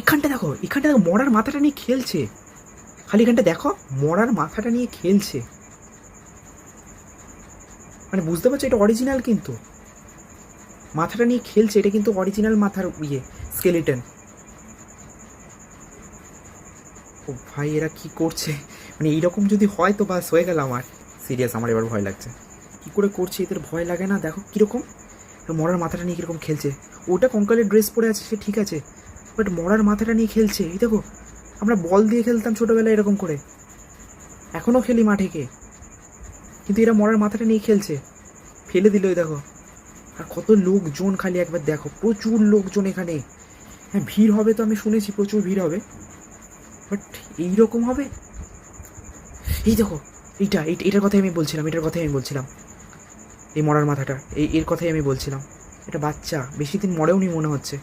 এখানটা দেখো এখানটা দেখো, মরার মাথাটা নিয়ে খেলছে। খালি এখানটা দেখো, মরার মাথাটা নিয়ে খেলছে। মানে বুঝতে পারছ, এটা অরিজিনাল কিন্তু। মাথাটা নিয়ে খেলছে, এটা কিন্তু অরিজিনাল মাথার ইয়ে স্কেলিটন ও ভাই, এরা কি করছে? মানে এইরকম যদি হয় তো বাস হয়ে গেল আমার। সিরিয়াস আমার এবার ভয় লাগছে। কি করে করছে, এদের ভয় লাগে না? দেখো কীরকম। মরার মাথাটা নিয়ে কীরকম খেলছে। ওটা কঙ্কালের ড্রেস পরে আছে, সে ঠিক আছে। বাট মরার মাথাটা নিয়ে খেলছে। এই দেখো, আমরা বল দিয়ে খেলতাম ছোটোবেলায় এরকম করে। এখনও খেলি মাঠে কে? কিন্তু এরা মরার মাথাটা নিয়ে খেলছে। ফেলে দিল এই দেখো। আর কত লোকজন খালি একবার দেখো, প্রচুর লোকজন এখানে। হ্যাঁ ভিড় হবে তো আমি শুনেছি, প্রচুর ভিড় হবে। বাট এইরকম হবে? এই দেখো, এইটা এই- এটার কথাই আমি বলছিলাম, এটার কথাই আমি বলছিলাম। এই মরার মাথাটা, এই, এর কথাই আমি বলছিলাম। এটা বাচ্চা, বেশি দিন মরেও নি মনে হচ্ছে।